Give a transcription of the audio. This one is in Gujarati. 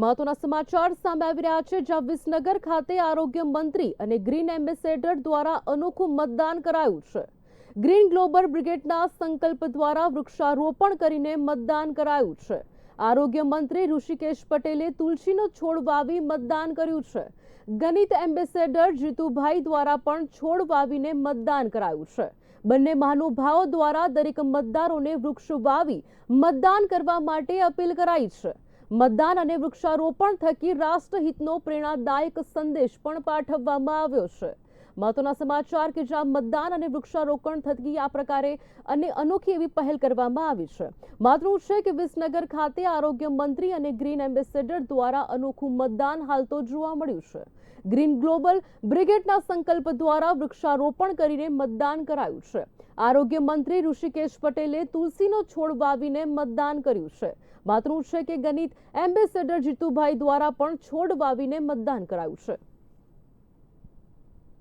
મહત્વના સમાચાર સામે આવી રહ્યા છે. જ્યાં વિસનગર ખાતે આરોગ્ય મંત્રી અને ગ્રીન એમ્બેસેડર દ્વારા અનોખું મતદાન કરાયું છે. ગ્રીન ગ્લોબલ બ્રિગેડના સંકલ્પ દ્વારા વૃક્ષારોપણ કરીને મતદાન કરાયું છે. આરોગ્ય મંત્રી ઋષિકેશ પટેલે તુલસીનો છોડ વાવી મતદાન કર્યું છે. ગણિત એમ્બેસેડર જીતુભાઈ દ્વારા પણ છોડ વાવીને મતદાન કરાયું છે. બંને મહાનુભાવો દ્વારા દરેક મતદારોને વૃક્ષ વાવી મતદાન કરવા માટે અપીલ કરાઈ છે. મતદાન અને વૃક્ષારોપણ થકી રાષ્ટ્રહિતનો પ્રેરણાદાયક સંદેશ પણ પાઠવવામાં આવ્યો છે. મહત્વના સમાચાર કે જ્યાં મતદાન અને વૃક્ષારોપણ થકી આ પ્રકારે અને અનોખી એવી પહેલ કરવામાં આવી છે. માતરું છે કે વિસનગર ખાતે આરોગ્ય મંત્રી અને ગ્રીન એમ્બેસેડર દ્વારા અનોખું મતદાન હાલ તો જોવા મળ્યું છે. ગ્રીન ગ્લોબલ બ્રિગેડના સંકલ્પ દ્વારા વૃક્ષારોપણ કરીને મતદાન કરાયું છે. આરોગ્ય મંત્રી ઋષિકેશ પટેલે તુલસીનો છોડ વાવીને મતદાન કર્યું છે. માત્ર છે કે ગણિત એમ્બેસેડર જીતુભાઈ દ્વારા પણ છોડ વાવીને મતદાન કરાયું છે.